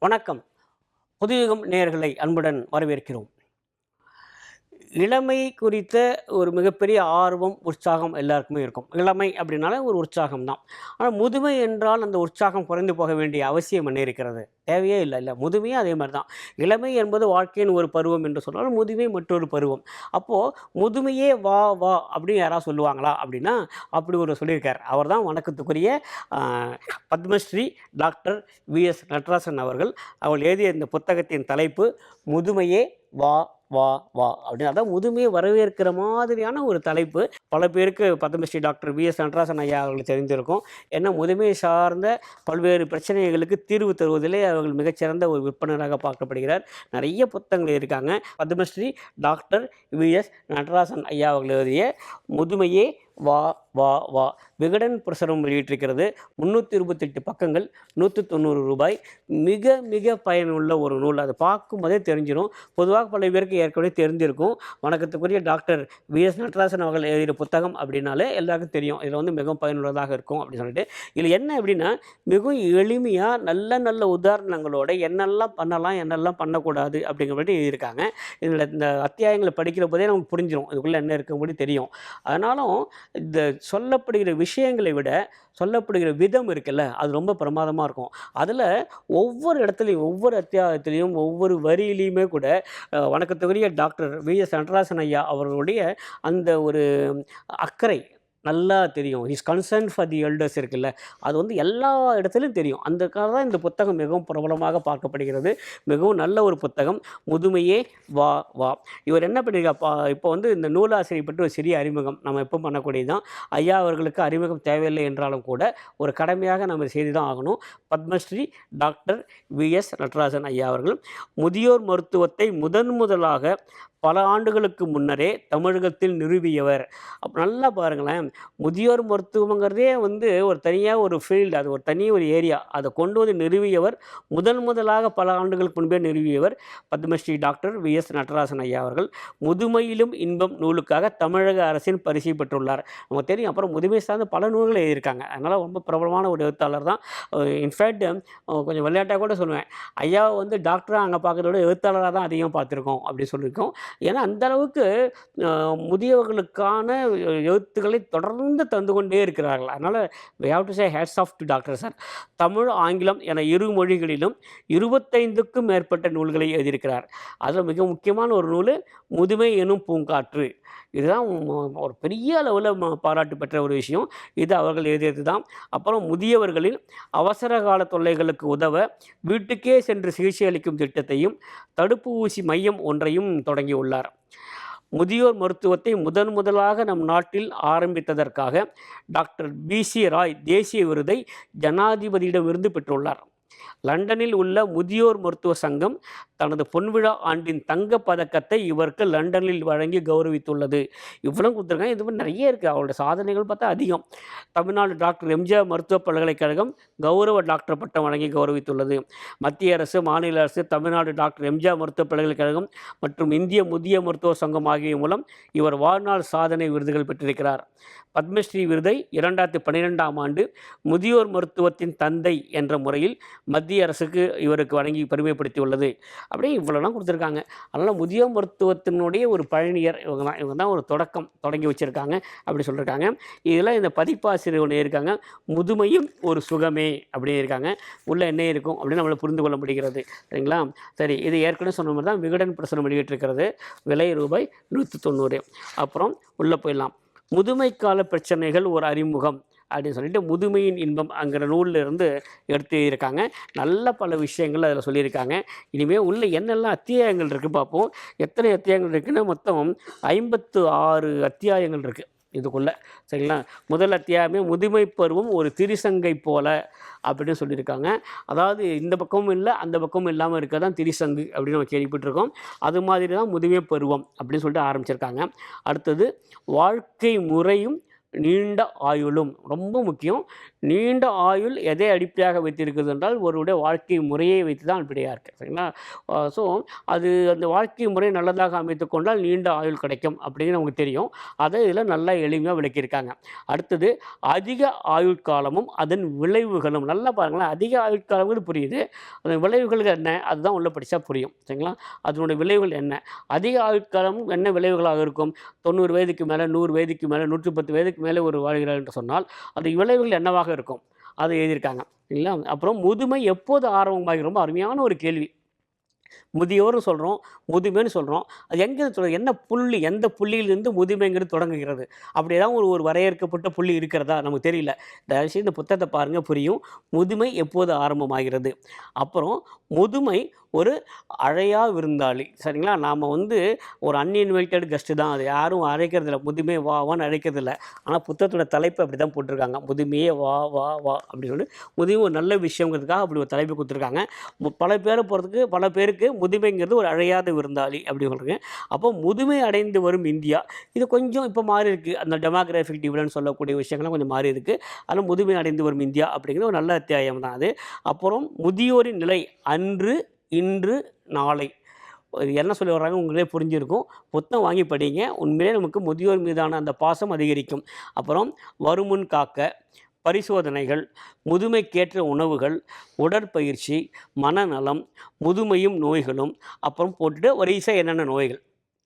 வணக்கம். புதுயுகம் நேயர்களை அன்புடன் வரவேற்கிறோம். இளமை குறித்த ஒரு மிகப்பெரிய ஆர்வம் உற்சாகம் எல்லாருக்குமே இருக்கும். இளமை அப்படின்னாலே ஒரு உற்சாகம் தான். ஆனால் முதுமை என்றால் அந்த உற்சாகம் குறைந்து போக வேண்டிய அவசியம் என்ன இருக்கிறது? தேவையே இல்லை இல்லை. முதுமையும் அதே மாதிரி தான். இளமை என்பது வாழ்க்கையின் ஒரு பருவம் என்று சொன்னால் முதுமை மற்றொரு பருவம். அப்போது முதுமையே வா வா அப்படின்னு யாராவது சொல்லுவாங்களா அப்படின்னா அப்படி ஒரு சொல்லியிருக்கார். அவர் தான் வணக்கத்துக்குரிய Padmashri doctor V S Natarajan அவர்கள். அவள் எழுதிய இந்த புத்தகத்தின் தலைப்பு முதுமையே வா வா வா அப்படின்னு அதான் முதுமையை வரவேற்கிற மாதிரியான ஒரு தலைப்பு. பல பேருக்கு Padmashri doctor V S Natarajan ஐயா அவர்களுக்கு தெரிந்திருக்கும். ஏன்னா முதுமையை சார்ந்த பல்வேறு பிரச்சனைகளுக்கு தீர்வு தருவதிலே அவர்கள் மிகச்சிறந்த ஒரு விற்பனராக பார்க்கப்படுகிறார். நிறைய புத்தகங்கள் இருக்காங்க. Padmashri doctor V S Natarajan ஐயா அவர்கள் எழுதிய முதுமையே வா வா வா. விகடன் பிரசுரம் வெளியிட்டிருக்கிறது. முந்நூற்றி இருபத்தெட்டு பக்கங்கள் நூற்றி தொண்ணூறு ரூபாய். மிக மிக பயனுள்ள ஒரு நூல். அதை பார்க்கும்போதே தெரிஞ்சிடும் பொதுவாக பல பேருக்கு ஏற்கனவே தெரிஞ்சிருக்கும். வணக்கத்துக்குரிய டாக்டர் வி. எஸ். நடராசன் அவர்கள் எழுதிய புத்தகம் அப்படின்னாலே எல்லாருக்கும் தெரியும். இதில் வந்து மிகவும் பயனுள்ளதாக இருக்கும் அப்படின்னு சொல்லிட்டு. இதில் என்ன அப்படின்னா மிகவும் எளிமையாக நல்ல நல்ல உதாரணங்களோட என்னெல்லாம் பண்ணலாம் என்னெல்லாம் பண்ணக்கூடாது அப்படிங்கிற மாதிரி எழுதியிருக்காங்க. இதில் இந்த அத்தியாயங்களை படிக்கிற போதே நமக்கு புரிஞ்சிடும் இதுக்குள்ளே என்ன இருக்கும்படி தெரியும். அதனாலும் இந்த சொல்லப்படுகிற விஷயங்களை விட சொல்லப்படுகிற விதம் இருக்குல்ல அது ரொம்ப பிரமாதமாக இருக்கும். அதில் ஒவ்வொரு இடத்துலையும் ஒவ்வொரு அத்தியாயத்திலையும் ஒவ்வொரு வரியிலையுமே கூட வணக்கத்துக்குரிய டாக்டர் வி எஸ் நடராசன் ஐயா அவர்களுடைய அந்த ஒரு அக்கறை நல்லா தெரியும். Is concern for the elders இருக்குல்ல. அது வந்து எல்லா இடத்துலையும் தெரியும். அதுக்காக தான் இந்த புத்தகம் மிகவும் பிரபலமாக பார்க்கப்படுகிறது. மிகவும் நல்ல ஒரு புத்தகம். முதுமையே வா வா. இவர் என்ன பண்ணியிருக்கா இப்போ வந்து இந்த நூலாசிரியை பற்றி ஒரு சிறிய அறிமுகம். நம்ம எப்போ பண்ணக்கூடியது தான் ஐயா அவர்களுக்கு அறிமுகம் தேவையில்லை என்றாலும் கூட ஒரு கடமையாக நம்ம செய்து தான் ஆகணும். Padmashri doctor V S Natarajan ஐயா அவர்கள் முதியோர் மருத்துவத்தை முதன் முதலாக பல ஆண்டுகளுக்கு முன்னரே தமிழகத்தில் நிறுவியவர். அப்போ நல்லா பாருங்களேன். முதியோர் மருத்துவங்கிறதே வந்து ஒரு தனியாக ஒரு ஃபீல்டு அது ஒரு தனி ஒரு ஏரியா அதை கொண்டு வந்து நிறுவியவர். முதன் முதலாக பல ஆண்டுகளுக்கு முன்பே நிறுவியவர் Padmashri doctor V. S. Natarajan ஐயா அவர்கள். முதுமையிலும் இன்பம் நூலுக்காக தமிழக அரசின் பரிசு பெற்றுள்ளார். நமக்கு தெரியும். அப்புறம் முதுமை சார்ந்த பல நூல்கள் எழுதியிருக்காங்க. அதனால் ரொம்ப பிரபலமான ஒரு எழுத்தாளர் தான். இன்ஃபேக்ட் கொஞ்சம் விளையாட்டாக கூட சொல்லுவேன். ஐயாவை வந்து டாக்டராக அங்கே பார்க்கறத விட எழுத்தாளராக தான் அதிகம் பார்த்துருக்கோம் அப்படி சொல்லியிருக்கோம். ஏன்னா அந்த அளவுக்கு முதியவர்களுக்கான எழுத்துக்களை தொடர்ந்து தந்து கொண்டே இருக்கிறார்கள். அதனால் we have to say hats off to doctor sir Tamil ஆங்கிலம் என இரு மொழிகளிலும் இருபத்தைந்துக்கும் மேற்பட்ட நூல்களை எழுதியிருக்கிறார். அதில் மிக முக்கியமான ஒரு நூல் முதுமை எனும் பூங்காற்று. இதுதான் ஒரு பெரிய அளவில் பாராட்டு பெற்ற ஒரு விஷயம். இது அவர்கள் எழுதியது தான். அப்புறம் முதியவர்களின் அவசர கால தொல்லைகளுக்கு உதவ வீட்டுக்கே சென்று சிகிச்சை அளிக்கும் திட்டத்தையும் தடுப்பு ஊசி மையம் ஒன்றையும் தொடங்கியுள்ளார் முதியோர் மருத்துவத்தை முதன் முதலாக நம் நாட்டில் ஆரம்பித்ததற்காக டாக்டர் பி சி ராய் தேசிய விருதை ஜனாதிபதியிடமிருந்து பெற்றுள்ளார். லண்டனில் உள்ள முதியோர் மருத்துவ சங்கம் தனது பொன்விழா ஆண்டின் தங்கப் பதக்கத்தை இவருக்கு லண்டனில் வழங்கி கௌரவித்துள்ளது. இவ்வளவு கொடுத்துருக்காங்க. இது மாதிரி நிறைய இருக்குது அவருடைய சாதனைகள் பார்த்தா அதிகம். தமிழ்நாடு டாக்டர் எம்ஜிஆர் மருத்துவப் பல்கலைக்கழகம் கௌரவ டாக்டர் பட்டம் வழங்கி கௌரவித்துள்ளது. மத்திய அரசு மாநில அரசு தமிழ்நாடு டாக்டர் எம்ஜிஆர் மருத்துவ பல்கலைக்கழகம் மற்றும் இந்திய முதிய மருத்துவ சங்கம் ஆகிய மூலம் இவர் வாழ்நாள் சாதனை விருதுகள் பெற்றிருக்கிறார். பத்மஸ்ரீ விருதை இரண்டாயிரத்தி பன்னிரெண்டாம் ஆண்டு முதியோர் மருத்துவத்தின் தந்தை என்ற முறையில் மத்திய அரசுக்கு இவருக்கு வழங்கி பெருமைப்படுத்தியுள்ளது. அப்படியே இவ்வளோலாம் கொடுத்துருக்காங்க. அதனால் முதியோர் மருத்துவத்தினுடைய ஒரு பழனியர் இவங்க தான் இவங்க தான் ஒரு தொடக்கம் தொடங்கி வச்சுருக்காங்க அப்படி சொல்லியிருக்காங்க இதில் இந்த பதிப்பாசிரியர் ஒன்று இருக்காங்க. முதுமையும் ஒரு சுகமே அப்படின்னு இருக்காங்க. உள்ளே என்ன இருக்கும் அப்படின்னு நம்மளை புரிந்து கொள்ள முடிகிறது. சரிங்களா? சரி இது ஏற்கனவே சொன்ன மாதிரி தான் விகடன் பிரசுரம் வெளியிட்டிருக்கிறது. விலை ரூபாய் நூற்றி தொண்ணூறு. அப்புறம் உள்ளே போயிடலாம். முதுமைக்கால பிரச்சனைகள் ஒரு அறிமுகம். அப்படின்னு சொல்லிட்டு முதுமையின் இன்பம் அங்கிற நூலில் இருந்து எடுத்து இருக்காங்க நல்ல பல விஷயங்கள் அதில் சொல்லியிருக்காங்க. இனிமேல் உள்ள என்னெல்லாம் அத்தியாயங்கள் இருக்குது பார்ப்போம் எத்தனை அத்தியாயங்கள் இருக்குன்னா மொத்தம் ஐம்பத்து ஆறு அத்தியாயங்கள் இருக்குது இதுக்குள்ளே. சரிங்களா? முதல் அத்தியாயமே முதுமை பருவம் ஒரு திரிசங்கை போல அப்படின்னு சொல்லியிருக்காங்க. அதாவது இந்த பக்கமும் இல்லை அந்த பக்கமும் இல்லாமல் இருக்க தான் திரிசங்கு அப்படின்னு நம்ம கேள்விப்பட்டிருக்கோம். அது மாதிரி தான் முதுமை பருவம் அப்படின்னு சொல்லிட்டு ஆரம்பிச்சிருக்காங்க. அடுத்தது வாழ்க்கை முறையும் நீண்ட ஆயுளும் ரொம்ப முக்கியம். நீண்ட ஆயுள் எதை அடிப்படையாக வைத்திருக்கிறது என்றால் ஒருவருடைய வாழ்க்கை முறையை வைத்து தான் அடிப்படையாக இருக்குது சரிங்களா ஸோ அது அந்த வாழ்க்கை முறை நல்லதாக அமைத்து கொண்டால் நீண்ட ஆயுள் கிடைக்கும் அப்படின்னு நமக்கு தெரியும். அதை இதில் நல்லா எளிமையாக விளக்கியிருக்காங்க. அடுத்தது அதிக ஆயுட்காலமும் அதன் விளைவுகளும் நல்லா பாருங்களேன் அதிக ஆயுட்காலம்னு புரியுது. அதன் விளைவுகளுக்கு என்ன? அதுதான் உள்ள படித்தா புரியும் சரிங்களா? அதனுடைய விளைவுகள் என்ன? அதிக ஆயுட்காலமும் என்ன விளைவுகளாக இருக்கும்? தொண்ணூறு வயதுக்கு மேலே நூறு வயதுக்கு மேலே நூற்றி பத்து வயதுக்கு மேலே ஒரு வாழ்கிறார் என்று சொன்னால் அந்த விளைவுகள் என்னவாக இருக்கும்? அதை எழுதியிருக்காங்க. இல்லைங்களா அப்புறம் முதுமை எப்போது ஆரம்பமாகி ரொம்ப அருமையான ஒரு கேள்வி. முதியோர்னு சொல்கிறோம் முதுமைன்னு சொல்கிறோம் அது எங்கே தொடர் என்ன புள்ளி எந்த புள்ளியிலிருந்து முதுமைங்கிறது தொடங்குகிறது? அப்படி ஏதாவது ஒரு ஒரு வரையறுக்கப்பட்ட புள்ளி இருக்கிறதா? நமக்கு தெரியல. தயவுசெய்து இந்த புத்தகத்தை பாருங்கள் புரியும். முதுமை எப்போது ஆரம்பமாகிறது? அப்புறம் முதுமை ஒரு அழையா விருந்தாளி. சரிங்களா? நாம் வந்து ஒரு அன்இன்வைட்டட் கெஸ்ட்டு தான். அது யாரும் அழைக்கிறதில்ல. முதுமை வா வான்னு அழைக்கிறதில்ல. ஆனால் புத்தகத்தோட தலைப்பு அப்படி தான் போட்டிருக்காங்க. முதுமையே வா வா வா அப்படின்னு சொல்லி. முதுமை ஒரு நல்ல விஷயங்கிறதுக்காக அப்படி ஒரு தலைப்பு கொடுத்துருக்காங்க. பல பேரை போகிறதுக்கு பல பேருக்கு முதுமைங்கிறது ஒரு அழையாத விருந்தாளி அப்படி சொல்கிறேங்க அப்போ முதுமை அடைந்து வரும் இந்தியா இது கொஞ்சம் இப்போ மாறி இருக்குது அந்த டெமோக்ராஃபிக் டிவிடன் சொல்லக்கூடிய விஷயங்கள்லாம் கொஞ்சம் மாறி இருக்குது அதில் முதுமை அடைந்து வரும் இந்தியா அப்படிங்கிற ஒரு நல்ல அத்தியாயம் தான் அது. அப்புறம் முதியோரின் நிலை அன்று இன்று நாளை. என்ன சொல்லி வர்றாங்க? உங்களே புரிஞ்சிருக்கும். புத்தம் வாங்கி படிங்க. உண்மையிலே நமக்கு முதியோர் மீதான அந்த பாசம் அதிகரிக்கும். அப்புறம் வருமுன் காக்க பரிசோதனைகள் முதுமைக்கேற்ற உணவுகள் உடற்பயிற்சி மனநலம் முதுமையும் நோய்களும் அப்புறம் போட்டுட்டு வரிசை என்னென்ன நோய்கள்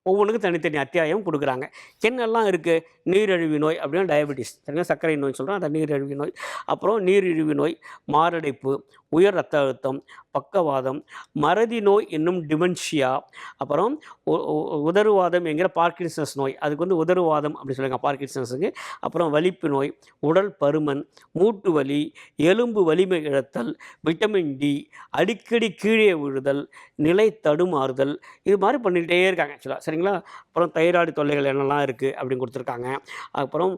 ஒவ்வொன்றுக்கும் தனித்தனி அத்தியாயம் கொடுக்குறாங்க. என்னெல்லாம் இருக்குது நீரிழிவு நோய் அப்படின்னா டயபெட்டிஸ் சரிங்களா? சர்க்கரை நோய் சொல்கிறோம் அந்த நீரிழிவு நோய் அப்புறம் நீரிழிவு நோய் மாரடைப்பு உயர் ரத்த அழுத்தம் பக்கவாதம் மறதி நோய் என்னும் டிமென்ஷியா அப்புறம் உதருவாதம் உ- என்கிற பார்க்கின்சன்ஸ் நோய் அதுக்கு வந்து உதருவாதம் அப்படின்னு சொல்லுவாங்க பார்க்கின்சன்ஸுக்கு. அப்புறம் வலிப்பு நோய் உடல் பருமன் மூட்டு வலி எலும்பு வலிமை இழத்தல் விட்டமின் டி அடிக்கடி கீழே விழுதல் நிலை தடுமாறுதல் இது மாதிரி பண்ணிக்கிட்டே இருக்காங்க ஆக்சுவலாக சரிங்களா? அப்புறம் தைராய்டு தொல்லைகள் என்னெல்லாம் இருக்குது அப்படின்னு கொடுத்துருக்காங்க. அப்புறம்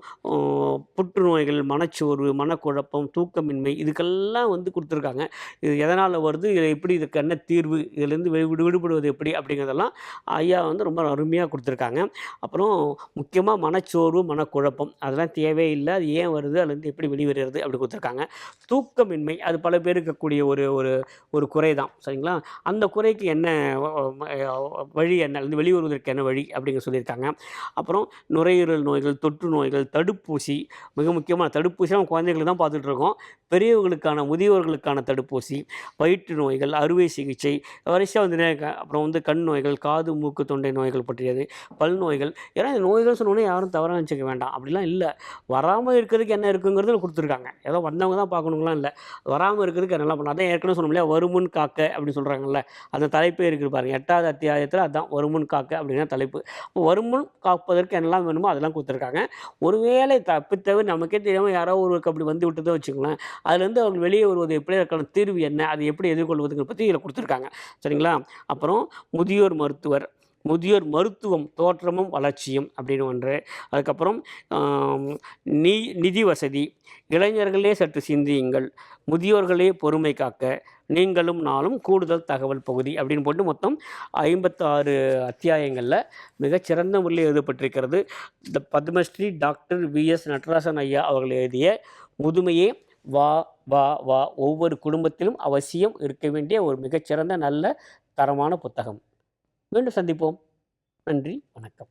புற்றுநோய்கள் மனச்சோர்வு மனக்குழப்பம் தூக்கமின்மை இதுக்கெல்லாம் வந்து கொடுத்துருக்காங்க. இது எதனால் வருது? இதில் எப்படி இதுக்கு என்ன தீர்வு? இதிலேருந்து விடு விடுபடுவது எப்படி? அப்படிங்கிறதெல்லாம் ஐயா வந்து ரொம்ப அருமையாக கொடுத்துருக்காங்க. அப்புறம் முக்கியமாக மனச்சோர்வு மனக்குழப்பம் அதெல்லாம் தேவையில்லை அது ஏன் வருது? அதுலேருந்து எப்படி வெளிவருகிறது? அப்படி கொடுத்துருக்காங்க. தூக்கமின்மை அது பல பேர் இருக்கக்கூடிய ஒரு ஒரு ஒரு குறை தான். சரிங்களா? அந்த குறைக்கு என்ன வழி என்ன? வந்து வெளிவருவதற்கு என்ன வழி? அப்படிங்க சொல்லியிருக்காங்க. அப்புறம் நுரையீரல் நோய்கள் தொற்று நோய்கள் தடுப்பூசி மிக முக்கியமான தடுப்பூசி நம்ம குழந்தைகளுக்கு தான் பார்த்துட்ருக்கோம். பெரியவர்களுக்கான முதியோர்களுக்கான தடுப்பூசி வயிற்று நோய்கள் அறுவை சிகிச்சை வரிசையாக வந்து அப்புறம் வந்து கண் நோய்கள் காது மூக்கு தொண்டை நோய்கள் பற்றியது பல் நோய்கள். ஏன்னா இந்த நோய்கள் சொன்னோன்னே யாரும் தவறாக நினச்சிக்க வேண்டாம். அப்படிலாம் இல்லை. வராமல் இருக்கிறதுக்கு என்ன இருக்குங்கிறது கொடுத்துருக்காங்க. ஏதோ வந்தவங்க தான் பார்க்கணுங்களாம் இல்லை. வராமல் இருக்கிறதுக்கு என்னெல்லாம் பண்ணலாம் அதான் ஏற்கனவே சொன்னோம் இல்லையா வருமுன் காக்க அப்படின்னு சொல்கிறாங்கல்ல அந்த தலைப்பே இருக்குது பாருங்க. எட்டாவது அத்தியாயத்தில் அதான் வருமுன் காக்க அப்படின்னா தலைப்பு. இப்போ வருமுன் காப்பதற்கு என்னெல்லாம் வேணுமோ அதெல்லாம் கொடுத்துருக்காங்க. ஒருவேளை தவிர நமக்கே தெரியாமல் யாரோ ஒருவருக்கு அப்படி வந்து விட்டதோ வச்சுக்கோங்களேன். அதுலேருந்து அவங்க வெளியே வருவது எப்படி? இருக்கணும் தீர்வு என்ன? அது எப்படி எது எதிர்கொள்வதுங்கிற பற்றி இதில் கொடுத்துருக்காங்க. சரிங்களா? அப்புறம் முதியோர் மருத்துவர் முதியோர் மருத்துவம் தோற்றமும் வளர்ச்சியும் அப்படின்னு ஒன்று. அதுக்கப்புறம் நி நிதி வசதி. இளைஞர்களே சற்று சிந்தியுங்கள். முதியோர்களே பொறுமை காக்க. நீங்களும் நாளும் கூடுதல் தகவல் பகுதி அப்படின்னு போட்டு மொத்தம் ஐம்பத்தாறு அத்தியாயங்களில் மிகச்சிறந்த முறையில் எழுதப்பட்டிருக்கிறது. The Padmashri doctor V S Natarajan ஐயா அவர்கள் எழுதிய முதுமையே வா வா வா ஒவ்வொரு குடும்பத்திலும் அவசியம் இருக்க வேண்டிய ஒரு மிகச்சிறந்த நல்ல தரமான புத்தகம். மீண்டும் சந்திப்போம். நன்றி வணக்கம்.